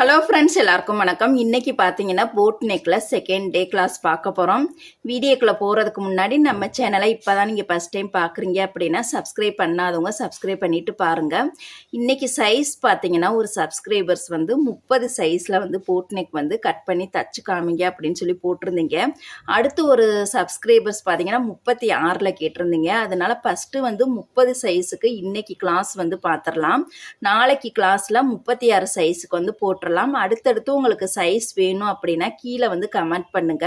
Hello friends எல்லாருக்கும் வணக்கம். இன்றைக்கி பார்த்தீங்கன்னா போட் நெக்கில் செகண்ட் டே கிளாஸ் பார்க்க போகிறோம் வீடியோக்குள்ளே போகிறதுக்கு முன்னாடி நம்ம சேனலை இப்போ தான் நீங்கள் ஃபஸ்ட் டைம் பார்க்குறீங்க அப்படின்னா சப்ஸ்கிரைப் பண்ணாதவங்க சப்ஸ்கிரைப் பண்ணிவிட்டு பாருங்கள் இன்றைக்கி சைஸ் பார்த்தீங்கன்னா ஒரு சப்ஸ்கிரைபர்ஸ் வந்து முப்பது சைஸில் வந்து போட் நெக் வந்து கட் பண்ணி தச்சு காமிங்க அப்படின்னு சொல்லி போட்டிருந்தீங்க. அடுத்து ஒரு சப்ஸ்கிரைபர்ஸ் பார்த்தீங்கன்னா முப்பத்தி ஆறில் கேட்டிருந்தீங்க. அதனால் ஃபஸ்ட்டு வந்து முப்பது சைஸுக்கு இன்றைக்கி கிளாஸ் வந்து பார்த்துடலாம் நாளைக்கு கிளாஸில் முப்பத்தி ஆறு சைஸுக்கு வந்து போட்டுடலாம் அடுத்தடுத்து உங்களுக்கு சைஸ் வேணும் அப்படின்னா கீழே வந்து கமெண்ட் பண்ணுங்க.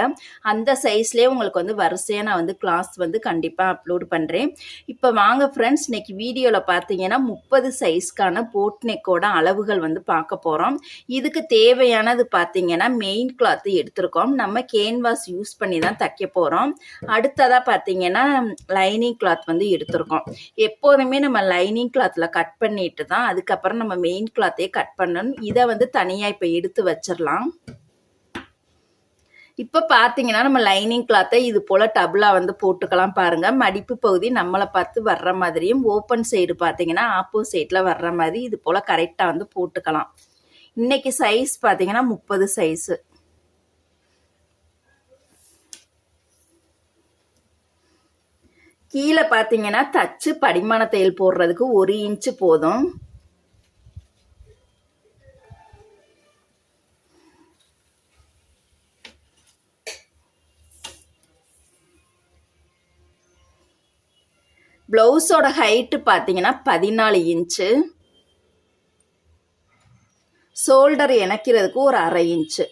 அந்த சைஸ்லேயே உங்களுக்கு வந்து வரிசையாக நான் வந்து கிளாஸ் வந்து கண்டிப்பாக அப்லோட் பண்ணுறேன் இப்போ வாங்க ஃப்ரெண்ட்ஸ் இன்னைக்கு வீடியோவில் பார்த்தீங்கன்னா முப்பது சைஸ்க்கான போட் நெக்கோட அளவுகள் வந்து பார்க்க போகிறோம் இதுக்கு தேவையானது பார்த்தீங்கன்னா மெயின் கிளாத்து எடுத்திருக்கோம். நம்ம கேன்வாஸ் யூஸ் பண்ணி தான் தைக்க போகிறோம் அடுத்ததாக பார்த்தீங்கன்னா லைனிங் கிளாத் வந்து எடுத்திருக்கோம். எப்போதுமே நம்ம லைனிங் கிளாத்தில் கட் பண்ணிட்டு தான் அதுக்கப்புறம் நம்ம மெயின் கிளாத்தே கட் பண்ணணும். இதை வந்து தனி தனியாக இப்போ எடுத்து வச்சிடலாம் இப்போ பார்த்தீங்கன்னா நம்ம லைனிங் கிளாத்தை இது போல் டபுளாக வந்து போட்டுக்கலாம் பாருங்க. மடிப்பு பகுதி நம்மளை பார்த்து வர்ற மாதிரியும் ஓப்பன் சைடு பார்த்தீங்கன்னா ஆப்போசைட்டில் வர்ற மாதிரி இது போல் கரெக்டாக வந்து போட்டுக்கலாம். இன்னைக்கு சைஸ் பார்த்தீங்கன்னா முப்பது சைஸு கீழே பார்த்தீங்கன்னா தச்சு படிமான தையல் போடுறதுக்கு ஒரு இன்ச்சு போதும். ப்ளவுஸோட ஹைட்டு பார்த்தீங்கன்னா பதினாலு இன்ச்சு ஷோல்டர் இணைக்கிறதுக்கு ஒரு அரை இன்ச்சு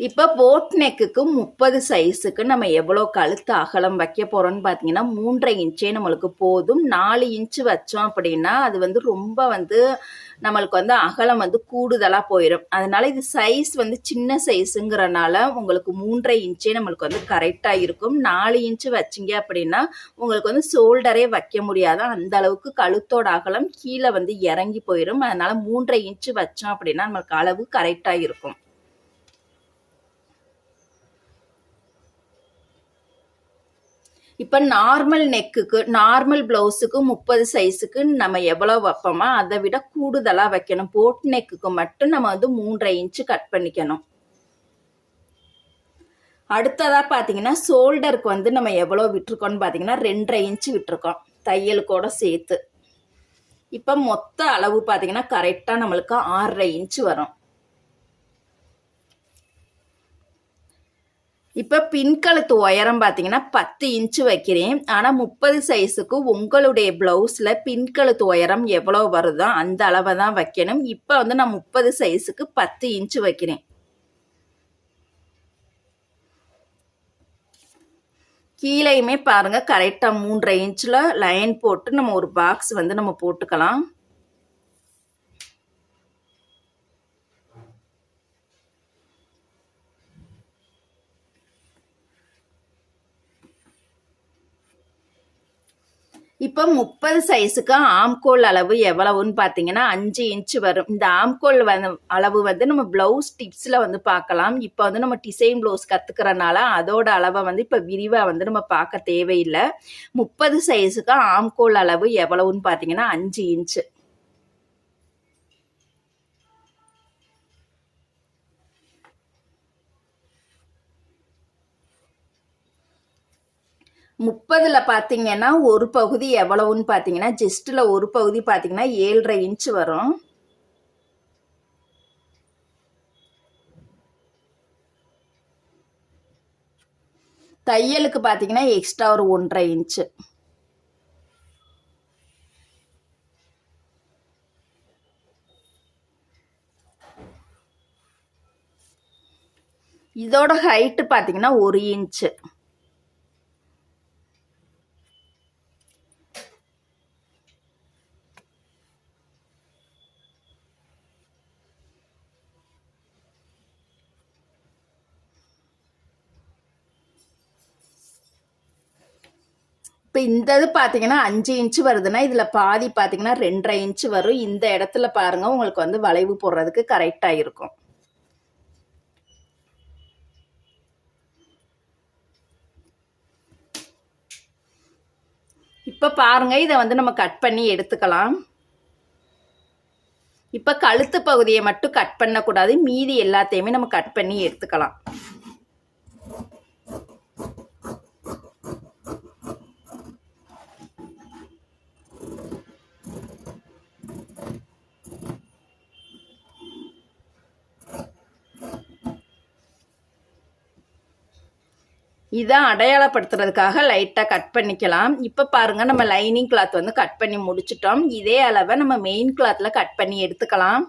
இப்போ போட் நெக்குக்கு முப்பது சைஸுக்கு நம்ம எவ்வளோ கழுத்து அகலம் வைக்க போகிறோம்னு பார்த்தீங்கன்னா மூன்றரை இன்ச்சே நம்மளுக்கு போதும். நாலு இன்ச்சு வச்சோம் அப்படின்னா அது வந்து ரொம்ப வந்து நம்மளுக்கு வந்து அகலம் வந்து கூடுதலாக போயிடும் அதனால இது சைஸ் வந்து சின்ன சைஸுங்கிறனால உங்களுக்கு மூன்றரை இன்ச்சே நம்மளுக்கு வந்து கரெக்டாக இருக்கும். நாலு இன்ச்சு வச்சிங்க அப்படின்னா உங்களுக்கு வந்து ஷோல்டரே வைக்க முடியாது. அந்த அளவுக்கு கழுத்தோட அகலம் கீழே வந்து இறங்கி போயிடும் அதனால மூன்றரை இன்ச்சு வச்சோம் அப்படின்னா நம்மளுக்கு அளவு கரெக்டாக இருக்கும். இப்போ நார்மல் நெக்குக்கு நார்மல் ப்ளவுஸுக்கு முப்பது சைஸுக்கு நம்ம எவ்வளோ வைப்போமோ அதை விட கூடுதலாக வைக்கணும். போட் நெக்குக்கு மட்டும் நம்ம வந்து மூன்றரை இன்ச்சு கட் பண்ணிக்கணும். அடுத்ததாக பார்த்தீங்கன்னா ஷோல்டருக்கு வந்து நம்ம எவ்வளோ விட்டுருக்கோம்னு பார்த்தீங்கன்னா ரெண்டரை இன்ச்சு விட்டுருக்கோம். தையலுக்கோட சேர்த்து. இப்போ மொத்த அளவு பார்த்தீங்கன்னா கரெக்டாக நம்மளுக்கு ஆறரை இன்ச்சு வரும். இப்போ பின்கழுத்து உயரம் பார்த்தீங்கன்னா பத்து இன்ச்சு வைக்கிறேன். ஆனால் முப்பது சைஸுக்கு உங்களுடைய ப்ளவுஸில் பின்கழுத்து உயரம் எவ்வளோ வருதோ அந்த அளவை தான் வைக்கணும். இப்போ வந்து நான் முப்பது சைஸுக்கு பத்து இன்ச்சு வைக்கிறேன். கீழேயுமே பாருங்கள் கரெக்டாக மூன்றரை இன்ச்சில் லைன் போட்டு நம்ம ஒரு பாக்ஸ் வந்து நம்ம போட்டுக்கலாம். இப்போ முப்பது சைஸுக்கு ஆம்கோல் அளவு எவ்வளவுன்னு பார்த்தீங்கன்னா அஞ்சு இன்ச்சு வரும். இந்த ஆம்கோல் வந்து அளவு வந்து நம்ம ப்ளவுஸ் டிப்ஸில் வந்து பார்க்கலாம் இப்போ வந்து நம்ம டிசைன் ப்ளவுஸ் கற்றுக்கிறனால அதோட அளவை வந்து இப்போ விரிவாக வந்து நம்ம பார்க்க தேவையில்லை. முப்பது சைஸுக்கு ஆம்கோல் அளவு எவ்வளவுன்னு பார்த்தீங்கன்னா அஞ்சு இன்ச்சு முப்பதில் பார்த்தீங்கன்னா ஒரு பகுதி எவ்வளவுன்னு பார்த்தீங்கன்னா ஜஸ்ட்டில் ஒரு பகுதி பார்த்தீங்கன்னா ஏழரை இன்ச் வரும். தையலுக்கு பார்த்தீங்கன்னா எக்ஸ்ட்ரா ஒரு ஒன்றரை இன்ச்சு இதோட ஹைட்டு பார்த்தீங்கன்னா ஒரு இன்ச்சு இப்போ இந்த இது பார்த்தீங்கன்னா அஞ்சு இன்ச்சு வருதுன்னா இதில் பாதி பார்த்தீங்கன்னா ரெண்டரை இன்ச்சு வரும். இந்த இடத்துல பாருங்கள் உங்களுக்கு வந்து வளைவு போடுறதுக்கு கரெக்டாக இருக்கும். இப்போ பாருங்கள் இதை வந்து நம்ம கட் பண்ணி எடுத்துக்கலாம். இப்போ கழுத்து பகுதியை மட்டும் கட் பண்ணக்கூடாது. மீதி எல்லாத்தையுமே நம்ம கட் பண்ணி எடுத்துக்கலாம். இதை அடையாளப்படுத்துறதுக்காக லைட்டாக கட் பண்ணிக்கலாம். இப்போ பாருங்க நம்ம லைனிங் கிளாத் வந்து கட் பண்ணி முடிச்சிட்டோம். இதே அளவை நம்ம மெயின் கிளாத்தில் கட் பண்ணி எடுத்துக்கலாம்.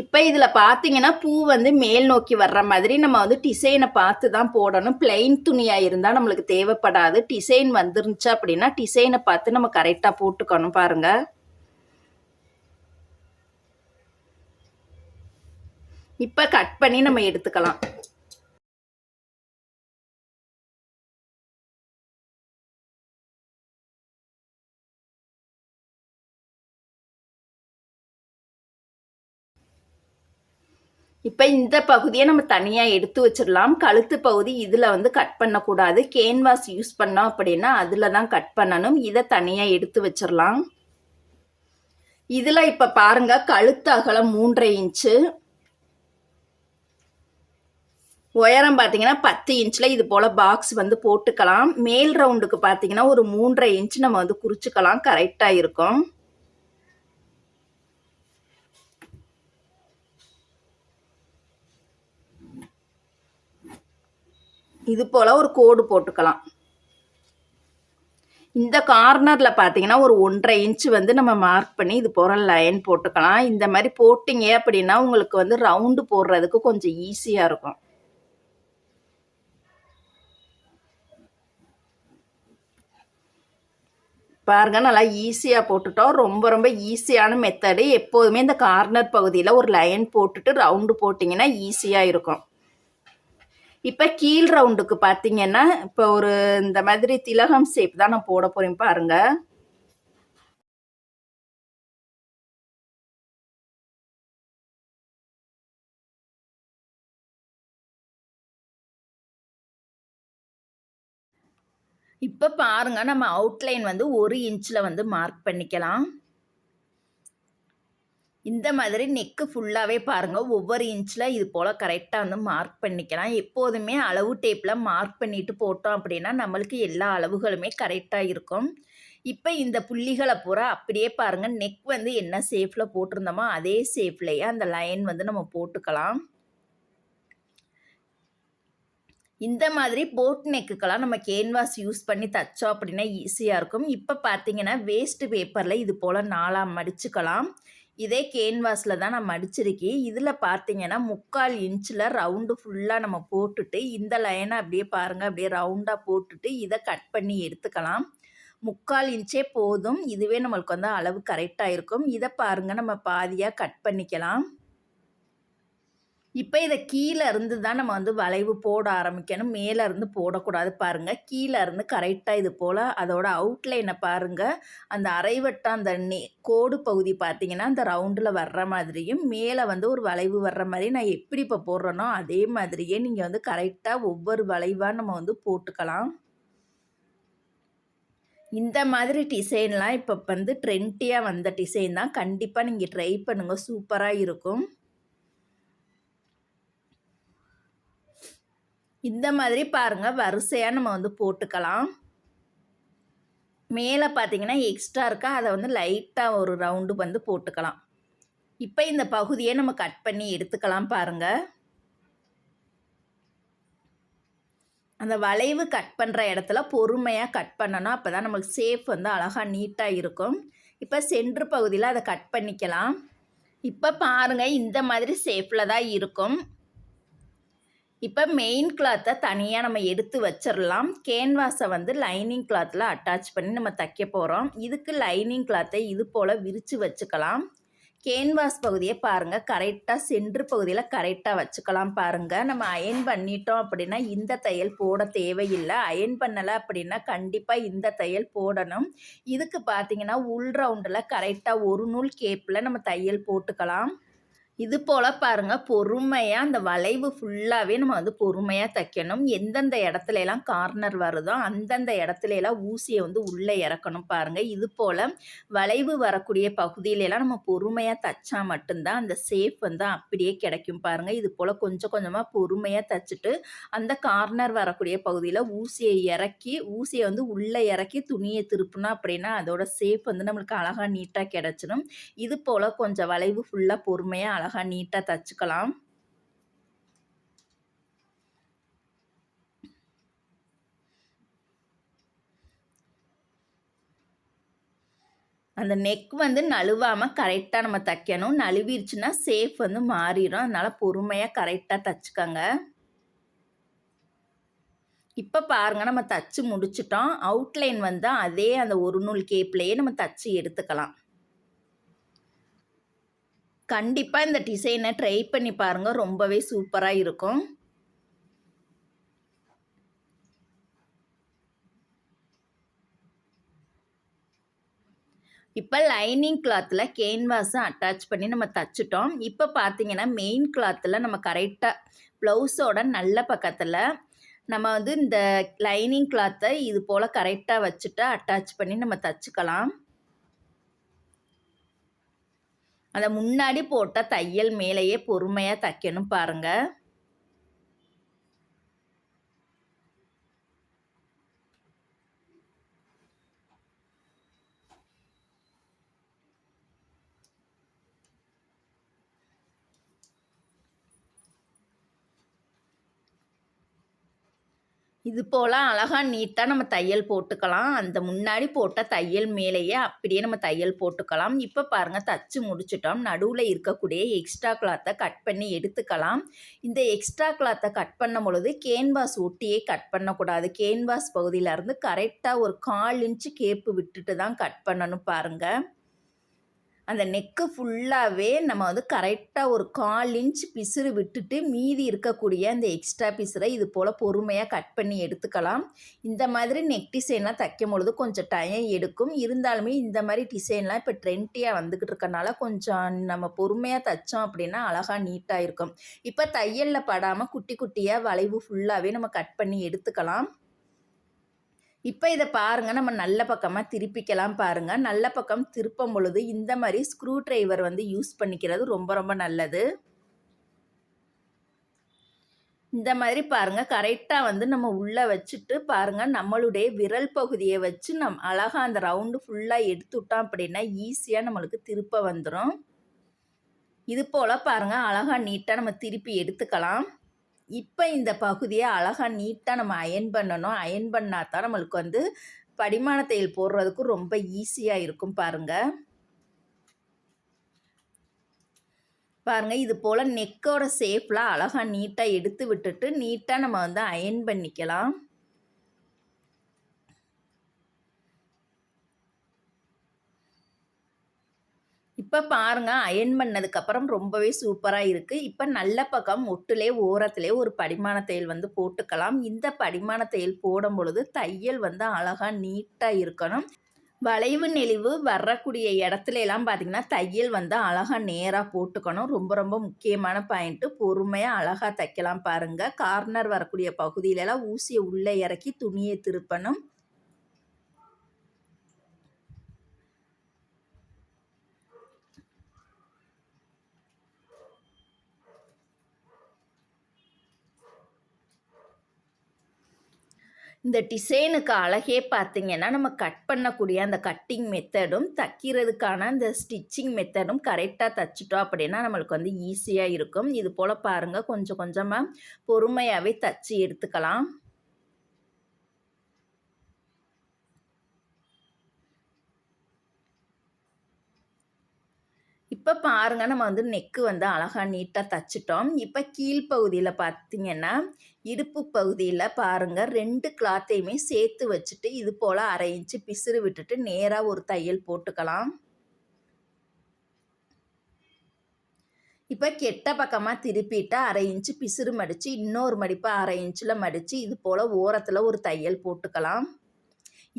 இப்போ இதில் பார்த்தீங்கன்னா பூ வந்து மேல் நோக்கி வர்ற மாதிரி நம்ம வந்து டிசைனை பார்த்து தான் போடணும். பிளெயின் துணியாக இருந்தால் நம்மளுக்கு தேவைப்படாது. டிசைன் வந்துருந்துச்சு அப்படின்னா டிசைனை பார்த்து நம்ம கரெக்டாக போட்டுக்கணும் பாருங்க. இப்போ கட் பண்ணி நம்ம எடுத்துக்கலாம். இப்போ இந்த பகுதியை நம்ம தனியாக எடுத்து வச்சிடலாம். கழுத்து பகுதி இதில் வந்து கட் பண்ணக்கூடாது. கேன்வாஸ் யூஸ் பண்ணோம் அப்படின்னா அதில் தான் கட் பண்ணணும். இதை தனியாக எடுத்து வச்சிடலாம். இதில் இப்போ பாருங்க கழுத்து அகலம் மூன்றரை இன்ச்சு உயரம் பார்த்தீங்கன்னா பத்து இன்ச்சில் இது போல் பாக்ஸ் வந்து போட்டுக்கலாம். மேல் ரவுண்டுக்கு பார்த்தீங்கன்னா ஒரு மூன்றரை இன்ச் நம்ம வந்து குறிச்சிக்கலாம். கரெக்டாக இருக்கும். இது போல் ஒரு கோடு போட்டுக்கலாம். இந்த கார்னரில் பார்த்தீங்கன்னா ஒரு ஒன்றரை இன்ச்சு வந்து நம்ம மார்க் பண்ணி இது போகிற லைன் போட்டுக்கலாம். இந்த மாதிரி போட்டிங்க அப்படின்னா உங்களுக்கு வந்து ரவுண்டு போடுறதுக்கு கொஞ்சம் ஈஸியாக இருக்கும். பாருங்க நல்லா ஈஸியாக போட்டுட்டோம். ரொம்ப ரொம்ப ஈஸியான மெத்தடு எப்போதுமே இந்த கார்னர் பகுதியில் ஒரு லைன் போட்டுட்டு ரவுண்டு போட்டிங்கன்னா ஈஸியாக இருக்கும். இப்போ கீழ் ரவுண்டுக்கு பார்த்தீங்கன்னா இப்போ ஒரு இந்த மாதிரி திலகம் ஷேப் தான் நான் போட போகிறேன் பாருங்க. இப்போ பாருங்க நம்ம அவுட்லைன் வந்து ஒரு இன்ச்சில் வந்து மார்க் பண்ணிக்கலாம். இந்த மாதிரி நெக்கு ஃபுல்லாகவே பாருங்கள் ஒவ்வொரு இன்ச்சில் இது போல் கரெக்டாக வந்து மார்க் பண்ணிக்கலாம். எப்போதுமே அளவு டேப்பில் மார்க் பண்ணிட்டு போட்டோம் அப்படின்னா நம்மளுக்கு எல்லா அளவுகளுமே கரெக்டாக இருக்கும். இப்போ இந்த புள்ளிகளை பூரா அப்படியே பாருங்கள் நெக் வந்து என்ன சேஃபில் போட்டிருந்தோமோ அதே சேஃப்லேயே அந்த லைன் வந்து நம்ம போட்டுக்கலாம். இந்த மாதிரி போட் நெக்குக்கெல்லாம் நம்ம கேன்வாஸ் யூஸ் பண்ணி தைச்சோம் அப்படின்னா ஈஸியாக இருக்கும். இப்போ பார்த்தீங்கன்னா வேஸ்ட் பேப்பரில் இது போல் நாளாக மடிச்சுக்கலாம். இதே கேன்வாஸில் தான் நான் மடிச்சிருக்கேன். இதில் பார்த்தீங்கன்னா முக்கால் இன்ச்சில் ரவுண்டு ஃபுல்லாக நம்ம போட்டுட்டு இந்த லைனை அப்படியே பாருங்கள் அப்படியே ரவுண்டாக போட்டுட்டு இதை கட் பண்ணி எடுத்துக்கலாம். முக்கால் இன்ச்சே போதும். இதுவே நம்மளுக்கு வந்து அளவு கரெக்டாக இருக்கும். இதை பாருங்கள் நம்ம பாதியாக கட் பண்ணிக்கலாம். இப்போ இதை கீழே இருந்து தான் நம்ம வந்து வளைவு போட ஆரம்பிக்கணும். மேலே இருந்து போடக்கூடாது. பாருங்கள் கீழே இருந்து கரெக்டாக இது போல் அதோட அவுட்லைனை பாருங்கள் அந்த அரைவட்டம் அந்த நே கோடு பகுதி பார்த்தீங்கன்னா அந்த ரவுண்டில் வர்ற மாதிரியும் மேலே வந்து ஒரு வளைவு வர்ற மாதிரி நான் எப்படி இப்போ போடுறேனோ அதே மாதிரியே நீங்கள் வந்து கரெக்டாக ஒவ்வொரு வளைவாக நம்ம வந்து போட்டுக்கலாம். இந்த மாதிரி டிசைன்லாம் இப்போ வந்து ட்ரெண்டியாக வந்த டிசைன் தான். கண்டிப்பாக நீங்கள் ட்ரை பண்ணுங்கள் சூப்பராக இருக்கும். இந்த மாதிரி பாருங்கள் வரிசையாக நம்ம வந்து போட்டுக்கலாம். மேலே பார்த்தீங்கன்னா எக்ஸ்ட்ரா இருக்கா அதை வந்து லைட்டாக ஒரு ரவுண்டு வந்து போட்டுக்கலாம். இப்போ இந்த பகுதியை நம்ம கட் பண்ணி எடுத்துக்கலாம் பாருங்கள் அந்த வளைவு கட் பண்ணுற இடத்துல பொறுமையாக கட் பண்ணணும். அப்போ தான் நம்மளுக்கு சேஃப் வந்து அழகாக நீட்டாக இருக்கும். இப்போ சென்ட்ரு பகுதியில் அதை கட் பண்ணிக்கலாம். இப்போ பாருங்கள் இந்த மாதிரி சேஃபில் தான் இருக்கும். இப்போ மெயின் கிளாத்தை தனியாக நம்ம எடுத்து வச்சிடலாம் கேன்வாஸை வந்து லைனிங் கிளாத்தில் அட்டாச் பண்ணி நம்ம தைக்க போகிறோம் இதுக்கு லைனிங் கிளாத்தை இது போல் விரித்து வச்சுக்கலாம். கேன்வாஸ் பகுதியை பாருங்கள் கரெக்டாக சென்ட்ரு பகுதியில் கரெக்டாக வச்சுக்கலாம் பாருங்கள் நம்ம அயன் பண்ணிட்டோம் அப்படின்னா இந்த தையல் போட தேவையில்லை. அயன் பண்ணலை அப்படின்னா கண்டிப்பாக இந்த தையல் போடணும். இதுக்கு பார்த்தீங்கன்னா உள் ரவுண்டில் கரெக்டாக ஒரு நூல் கேப்பில் நம்ம தையல் போட்டுக்கலாம். இது போல் பாருங்கள் பொறுமையாக அந்த வளைவு ஃபுல்லாகவே நம்ம வந்து பொறுமையாக தைக்கணும். எந்தெந்த இடத்துல எல்லாம் கார்னர் வருதோ அந்தந்த இடத்துல எல்லாம் ஊசியை வந்து உள்ளே இறக்கணும் பாருங்கள் இது போல் வளைவு வரக்கூடிய பகுதியிலலாம் நம்ம பொறுமையாக தைச்சா மட்டும்தான் அந்த சேஃப் வந்து அப்படியே கிடைக்கும் பாருங்கள் இது போல் கொஞ்சம் கொஞ்சமாக பொறுமையாக தைச்சிட்டு அந்த கார்னர் வரக்கூடிய பகுதியில் ஊசியை இறக்கி ஊசியை வந்து உள்ளே இறக்கி துணியை திருப்பினோம் அப்படின்னா அதோட சேஃப் வந்து நம்மளுக்கு அழகாக நீட்டாக கிடச்சிடும். இது போல் கொஞ்சம் வளைவு ஃபுல்லாக பொறுமையாக அழகாக நீட்டாக தச்சுக்கலாம். அந்த நெக் வந்து நழுவாமல் கரெக்டாக நம்ம தைக்கணும். நழுவிருச்சுன்னா சேஃப் வந்து மாறிடும். அதனால் பொறுமையாக கரெக்டாக தைச்சிக்கோங்க. இப்போ பாருங்கள் நம்ம தச்சு முடிச்சிட்டோம். அவுட்லைன் வந்து அதே அந்த ஒரு நூல் கேப்லேயே நம்ம தச்சு எடுத்துக்கலாம். கண்டிப்பாக இந்த டிசைனை ட்ரை பண்ணி பாருங்கள் ரொம்பவே சூப்பராக இருக்கும். இப்போ லைனிங் கிளாத்தில் கேன்வாஸை அட்டாச் பண்ணி நம்ம தச்சுட்டோம். இப்போ பார்த்தீங்கன்னா மெயின் கிளாத்தில் நம்ம கரெக்டாக ப்ளவுஸோட நல்ல பக்கத்தில் நம்ம வந்து இந்த லைனிங் கிளாத்தை இது போல் கரெக்டாக வச்சுட்டு அட்டாச் பண்ணி நம்ம தச்சுக்கலாம். அதை முன்னாடி போட்ட தையல் மேலேயே பொறுமையாக தைக்கணும் பாருங்கள் இது போல் அழகாக நீட்டாக நம்ம தையல் போட்டுக்கலாம். அந்த முன்னாடி போட்ட தையல் மேலேயே அப்படியே நம்ம தையல் போட்டுக்கலாம். இப்போ பாருங்கள் தச்சு முடிச்சிட்டோம். நடுவில் இருக்கக்கூடிய எக்ஸ்ட்ரா கிளாத்தை கட் பண்ணி எடுத்துக்கலாம். இந்த எக்ஸ்ட்ரா கிளாத்தை கட் பண்ணும் பொழுது கேன்வாஸ் ஒட்டியே கட் பண்ணக்கூடாது. கேன்வாஸ் பகுதியிலேருந்து கரெக்டாக ஒரு கால் இன்ச்சு கேப்பு விட்டுட்டு தான் கட் பண்ணணும் பாருங்கள் அந்த நெக்கு ஃபுல்லாகவே நம்ம வந்து கரெக்டாக ஒரு கால் இன்ச் பிசுறு விட்டுட்டு மீதி இருக்கக்கூடிய அந்த எக்ஸ்ட்ரா பிசுரை இது போல் பொறுமையாக கட் பண்ணி எடுத்துக்கலாம். இந்த மாதிரி நெக் டிசைன்லாம் தைக்கும் பொழுது கொஞ்சம் டைம் எடுக்கும். இருந்தாலுமே இந்த மாதிரி டிசைன்லாம் இப்போ ட்ரெண்டியாக வந்துக்கிட்டு இருக்கனால கொஞ்சம் நம்ம பொறுமையாக தைச்சோம் அப்படின்னா அழகாக நீட்டாக இருக்கும். இப்போ தையலில் படாமல் குட்டி குட்டியாக வளைவு ஃபுல்லாகவே நம்ம கட் பண்ணி எடுத்துக்கலாம். இப்போ இதை பாருங்கள் நம்ம நல்ல பக்கமாக திருப்பிக்கலாம் பாருங்கள் நல்ல பக்கம் திருப்பும் பொழுது இந்த மாதிரி ஸ்க்ரூ ட்ரைவர் வந்து யூஸ் பண்ணிக்கிறது ரொம்ப ரொம்ப நல்லது. இந்த மாதிரி பாருங்கள் கரெக்டாக வந்து நம்ம உள்ளே வச்சுட்டு பாருங்கள் நம்மளுடைய விரல் பகுதியை வச்சு நம் அழகாக அந்த ரவுண்டு ஃபுல்லாக எடுத்து விட்டோம் அப்படின்னா ஈஸியாக நம்மளுக்கு திருப்ப வந்துடும் இது போல் பாருங்கள் அழகாக நீட்டாக நம்ம திருப்பி எடுத்துக்கலாம். இப்போ இந்த பகுதியை அழகாக நீட்டாக நம்ம அயன் பண்ணணும். அயன் பண்ணால் தான் நம்மளுக்கு வந்து படிமான தையல் போடுறதுக்கு ரொம்ப ஈஸியாக இருக்கும் பாருங்கள் பாருங்கள் இது போல் நெக்கோட சேஃப்லாம் அழகாக நீட்டாக எடுத்து விட்டுட்டு நீட்டாக நம்ம வந்து அயன் பண்ணிக்கலாம். இப்போ பாருங்கள் அயன் பண்ணதுக்கப்புறம் ரொம்பவே சூப்பராக இருக்குது இப்போ நல்ல பக்கம் ஒட்டுலே ஓரத்துலேயே ஒரு படிமான தையல் வந்து போட்டுக்கலாம். இந்த படிமான தையல் போடும் பொழுது தையல் வந்து அழகாக நீட்டாக இருக்கணும். வளைவு நெளிவு வரக்கூடிய இடத்துல எல்லாம் பார்த்திங்கன்னா தையல் வந்து அழகாக நேராக போட்டுக்கணும். ரொம்ப ரொம்ப முக்கியமான பாயிண்ட்டு பொறுமையாக அழகாக தைக்கலாம் பாருங்கள் கார்னர் வரக்கூடிய பகுதியிலலாம் ஊசியை உள்ளே இறக்கி துணியை திருப்பணும். இந்த டிசைனுக்கு அழகே பார்த்திங்கன்னா நம்ம கட் பண்ணக்கூடிய அந்த கட்டிங் மெத்தடும் தைக்கிறதுக்கான அந்த ஸ்டிச்சிங் மெத்தடும் கரெக்டாக தைச்சிட்டோம் அப்படின்னா நம்மளுக்கு வந்து ஈஸியாக இருக்கும். இது போல் பாருங்கள் கொஞ்சம் கொஞ்சமாக பொறுமையாகவே தச்சு எடுத்துக்கலாம். இப்போ பாருங்க நம்ம வந்து நெக்கு வந்து அழகாக நீட்டாக தச்சிட்டோம். இப்போ கீழ்ப்பகுதியில் பார்த்திங்கன்னா இடுப்பு பகுதியில் பாருங்கள் ரெண்டு கிளாத்தையுமே சேர்த்து வச்சுட்டு இது போல் அரை இன்ச்சு பிசுறு விட்டுட்டு நேராக ஒரு தையல் போட்டுக்கலாம். இப்போ கெட்ட பக்கமாக திருப்பிட்டு அரை இன்ச்சு பிசுறு மடித்து இன்னொரு மடிப்பாக அரை இன்ச்சில் மடித்து இது போல் ஓரத்தில் ஒரு தையல் போட்டுக்கலாம்.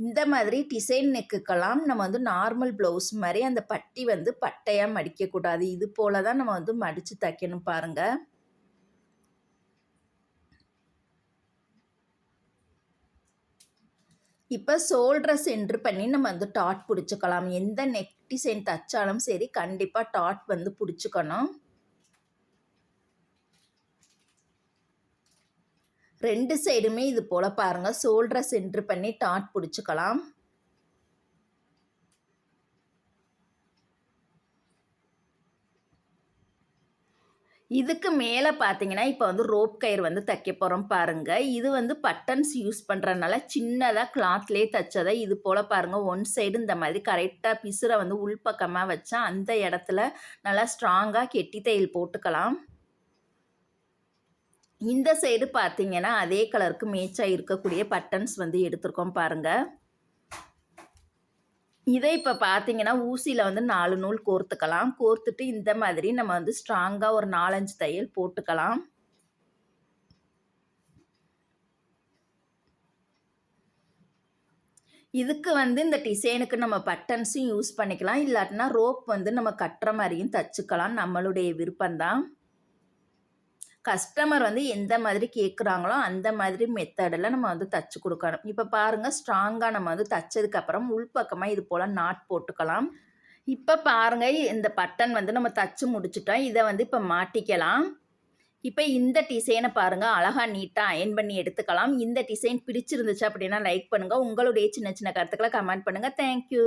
இந்த மாதிரி டிசைன் நெக்குக்கெல்லாம் நம்ம வந்து நார்மல் ப்ளவுஸ் மாதிரி அந்த பட்டி வந்து பட்டையாக மடிக்கக்கூடாது. இது போல தான் நம்ம வந்து மடித்து தைக்கணும் பாருங்கள் இப்போ சோல்டரை சென்ட்ரு பண்ணி நம்ம வந்து டாட் பிடிச்சிக்கலாம். எந்த நெக் டிசைன் தைச்சாலும் சரி கண்டிப்பாக டாட் வந்து பிடிச்சிக்கணும். ரெண்டு சைடுமே இது போல் பாருங்கள் ஷோல்டரை சென்ட்ரு பண்ணி டாட் பிடிச்சிக்கலாம். இதுக்கு மேலே பார்த்தீங்கன்னா இப்போ வந்து ரோப் கயிறு வந்து தைக்க போகிறோம் பாருங்கள் இது வந்து பட்டன்ஸ் யூஸ் பண்ணுறதுனால சின்னதாக கிளாத்லேயே தைச்சதை இது போல் பாருங்கள் ஒன் சைடு இந்த மாதிரி கரெக்டாக பிசுரை வந்து உள்பக்கமாக வச்சா அந்த இடத்துல நல்லா ஸ்ட்ராங்காக கெட்டி தையல் போட்டுக்கலாம். இந்த சைடு பார்த்தீங்கன்னா அதே கலருக்கு மேட்சாக இருக்கக்கூடிய பட்டன்ஸ் வந்து எடுத்திருக்கோம் பாருங்கள் இதை இப்போ பார்த்தீங்கன்னா ஊசியில் வந்து நாலு நூல் கோர்த்துக்கலாம். கோர்த்துட்டு இந்த மாதிரி நம்ம வந்து ஸ்ட்ராங்காக ஒரு நாலஞ்சு தையல் போட்டுக்கலாம். இதுக்கு வந்து இந்த டிசைனுக்கு நம்ம பட்டன்ஸும் யூஸ் பண்ணிக்கலாம். இல்லாட்டினா ரோப் வந்து நம்ம கட்டுற மாதிரியும் தச்சுக்கலாம். நம்மளுடைய விருப்பம்தான். கஸ்டமர் வந்து எந்த மாதிரி கேட்குறாங்களோ அந்த மாதிரி மெத்தடில் நம்ம வந்து தச்சு கொடுக்கணும். இப்போ பாருங்கள் ஸ்ட்ராங்காக நம்ம வந்து தைச்சதுக்கப்புறம் உள்பக்கமாக இது போல் நாட் போட்டுக்கலாம். இப்போ பாருங்கள் இந்த பட்டன் வந்து நம்ம தச்சு முடிச்சிட்டோம். இதை வந்து இப்போ மாட்டிக்கலாம். இப்போ இந்த டிசைனை பாருங்கள் அழகாக நீட்டாக அயன் பண்ணி எடுத்துக்கலாம். இந்த டிசைன் பிடிச்சிருந்துச்சு அப்படின்னா லைக் பண்ணுங்கள் உங்களுடைய சின்ன சின்ன கருத்துக்களை கமெண்ட் பண்ணுங்கள் தேங்க்யூ